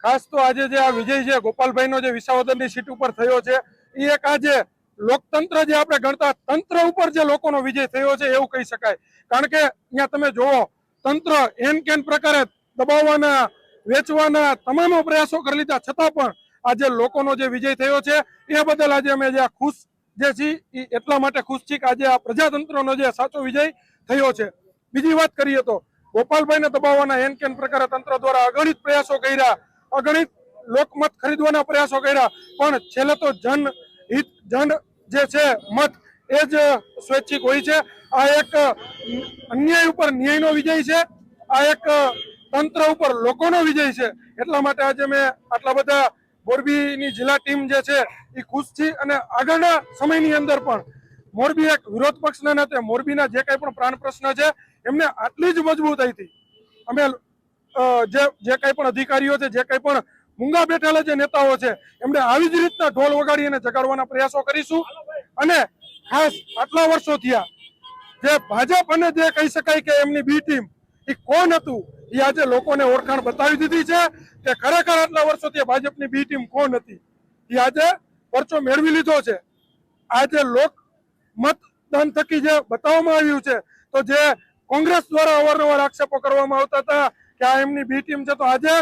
ખાસ તો આજે જે આ વિજય છે, ગોપાલભાઈનો જે વિસાવદરની સીટ ઉપર થયો છે એ એક આજે લોકતંત્ર જે આપણે ગણતા તંત્ર ઉપર જે લોકોનો વિજય થયો છે, એવું કહી શકાય. કારણ કે અહીંયા તમે જોવો તંત્ર એન કેન પ્રકારે દબાવવાના, વેચવાના તમામ પ્રયાસો કરી લીધા. છતાં પણ આજે લોકોનો જે વિજય થયો છે, એ બદલ આજે અમે જે આ ખુશ જે છીએ એ એટલા માટે ખુશ છીએ કે આજે આ પ્રજાતંત્રનો જે સાચો વિજય થયો છે. બીજી વાત કરીએ તો, ગોપાલભાઈને દબાવવાના એન કેન પ્રકારે તંત્ર દ્વારા અગણિત પ્રયાસો કર્યા. અગણિત લોકમત ખરીદવાના પ્રયાસો કર્યા. પણ છેલ્લે તો જન હિત, જન જે છે મત, એ જ સ્વૈચ્છિક હોય છે. આ એક અન્યાય ઉપર ન્યાયનો વિજય છે. આ એક તંત્ર ઉપર લોકોનો વિજય છે. એટલા માટે આજે મેં આટલા બધા મોરબીની જિલ્લા ટીમ જે છે, એ ખુશ છે. અને આગળના સમયની અંદર પણ મોરબી એક વિરોધ પક્ષના નાતે મોરબીના જે કંઈ પણ પ્રાણ પ્રશ્ન છે, એમને આટલી જ મજબૂતાઈથી અમે જે જે કંઈ પણ અધિકારીઓ છે, જે કંઈ પણ મૂંગા બેઠેલા જે નેતાઓ છે, એમણે આવી જ રીતના ઢોલ વગાડી અને જગાડવાના પ્રયાસો કરીશું. અને ખાસ આટલા વર્ષો થયા, જે ભાજપ અને જે કહી શકાય કે એમની બી ટીમ, એ કોણ હતું? એ આજે લોકોને ઓળખાણ બતાવી દીધી છે કે ખરેખર આટલા વર્ષોથી ભાજપની બી ટીમ કોણ હતી? એ આજે પરચો મેળવી લીધો છે. આજે લોક મતદાન થકી જે બતાવવામાં આવ્યું છે, તો જે કોંગ્રેસ દ્વારા અવારનવાર આક્ષેપો કરવામાં આવતા હતા કે આ એમની બી ટીમ છે તો આજે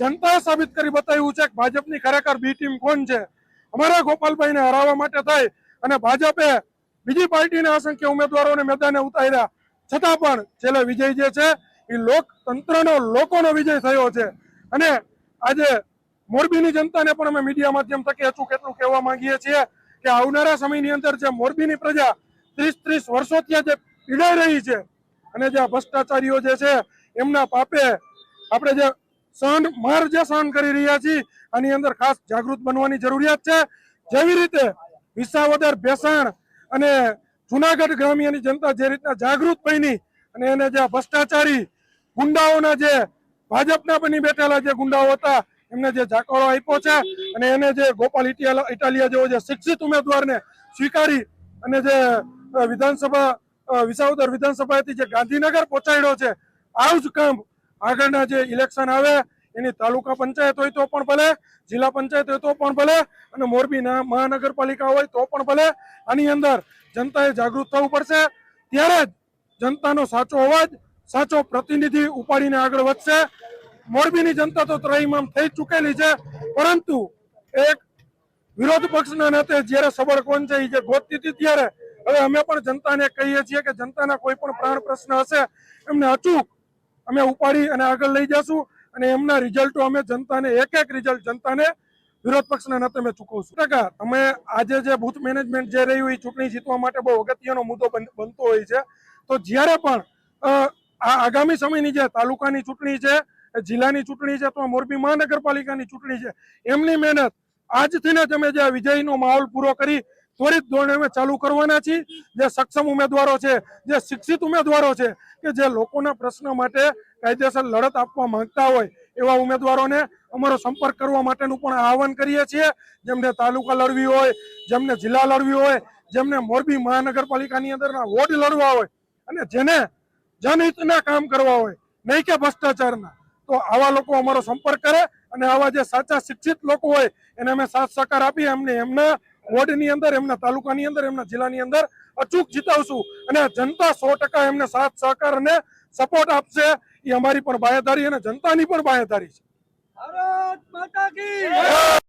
જનતાએ સાબિત કરી બતાવ્યું છે કે ભાજપની ખરેખર બી ટીમ કોણ છે? અમારા ગોપાલભાઈને હરાવવા માટે થઈ અને ભાજપે બીજી પાર્ટીના અસંખ્ય ઉમેદવારોને મેદાને ઉતાર્યા. છતાં પણ છેલ્લે વિજય જે છે, એ લોકતંત્રનો લોકોનો વિજય થયો છે. અને આજે મોરબીની જનતાને પણ અમે મીડિયા માધ્યમ થકી અચૂક એટલું કહેવા માંગીએ છીએ કે આવનારા સમયની અંદર જે મોરબીની પ્રજા ત્રીસ ત્રીસ વર્ષોથી જે પીડાઈ રહી છે અને જે ભ્રષ્ટાચારીઓ જે છે એમના પાપે આપણે જે સહન માર જે સહન કરી રહ્યા છીએ, આની અંદર ખાસ જાગૃત બનવાની જરૂરિયાત છે. જેવી રીતે વિસાવદર ભેસાણ અને જુનાગઢ ગ્રામ્યની જનતા જે રીતના જાગૃત બની અને એને જે ભ્રષ્ટાચારી ગુંડાઓના જે ભાજપના બની બેઠેલા જે ગુંડાઓ હતા, એમને જે જાકારો આપ્યો છે અને એને જે ગોપાલ ઇટાલિયા જેવો જે શિક્ષિત ઉમેદવારને સ્વીકારી અને જે વિધાનસભા વિસાવદર વિધાનસભાથી જે ગાંધીનગર પહોંચાડ્યો છે આવું જ કામ આગળના જે ઇલેક્શન આવે, એની તાલુકા પંચાયત હોય તો પણ ભલે, જિલ્લા પંચાયત હોય તો પણ ભલે, અને મોરબીના મહાનગરપાલિકા હોય તો પણ ભલે. આની અંદર જનતાએ જાગૃત થવું પડશે. ત્યારે જ જનતાનો સાચો અવાજ, સાચો પ્રતિનિધિ ઉપાડીને આગળ વધશે. મોરબીની જનતા તો ત્રહીમામ થઈ ચૂકેલી છે. પરંતુ એક વિરોધ પક્ષના નાતે જ્યારે સબળ કોણ છે એ જે ગોતતી હતી ત્યારે, હવે અમે પણ જનતાને કહીએ છીએ કે જનતાના કોઈ પણ પ્રાણ પ્રશ્ન હશે. એમને અચૂક અમે ઉપાડી અને આગળ લઈ જશું અને એમના રિઝલ્ટો અમે જનતાને એક એક રિઝલ્ટ જનતાને વિરોધ પક્ષના નાતે અમે ચૂકવશું. ટકા તમે આજે જે બુથ મેનેજમેન્ટ જે રહ્યું એ ચૂંટણી જીતવા માટે બહુ અગત્યનો મુદ્દો બન- બનતો હોય છે. તો જ્યારે પણ આ આગામી સમયની જે તાલુકાની ચૂંટણી છે, જિલ્લાની ચૂંટણી છે, અથવા મોરબી મહાનગરપાલિકાની ચૂંટણી છે, એમની મહેનત આજથી જ અમે જે વિજયનો માહોલ પૂરો કરી ત્વરિત ધોરણે અમે ચાલુ કરવાના છીએ. જે સક્ષમ ઉમેદવારો છે, જે શિક્ષિત ઉમેદવારો છે, કે જે લોકોના પ્રશ્ન માટે કાયદેસર લડત આપવા માંગતા હોય, એવા ઉમેદવારોને અમારો સંપર્ક કરવા માટેનું પણ આહવાન કરીએ છીએ. જેમને તાલુકા લડવી હોય, જેમને જિલ્લા લડવી હોય, જેમને મોરબી મહાનગરપાલિકાની અંદરના વોર્ડ લડવા હોય, અને જેને જનહિતના કામ કરવા હોય, નહીં કે ભ્રષ્ટાચારના, તો આવા લોકો અમારો સંપર્ક કરે અને આવા જે સાચા શિક્ષિત લોકો હોય, એને અમે સાથ સહકાર આપી એમને એમના વોર્ડની અંદર એમના તાલુકાની અંદર એમના જિલ્લાની અંદર અચૂક જીતાવશું. અને જનતા સો ટકા એમને સાથ સહકાર અને સપોર્ટ આપશે. એ અમારી પણ બાહેધારી અને જનતાની પણ બાહેધારી છે. ભારત માતા કી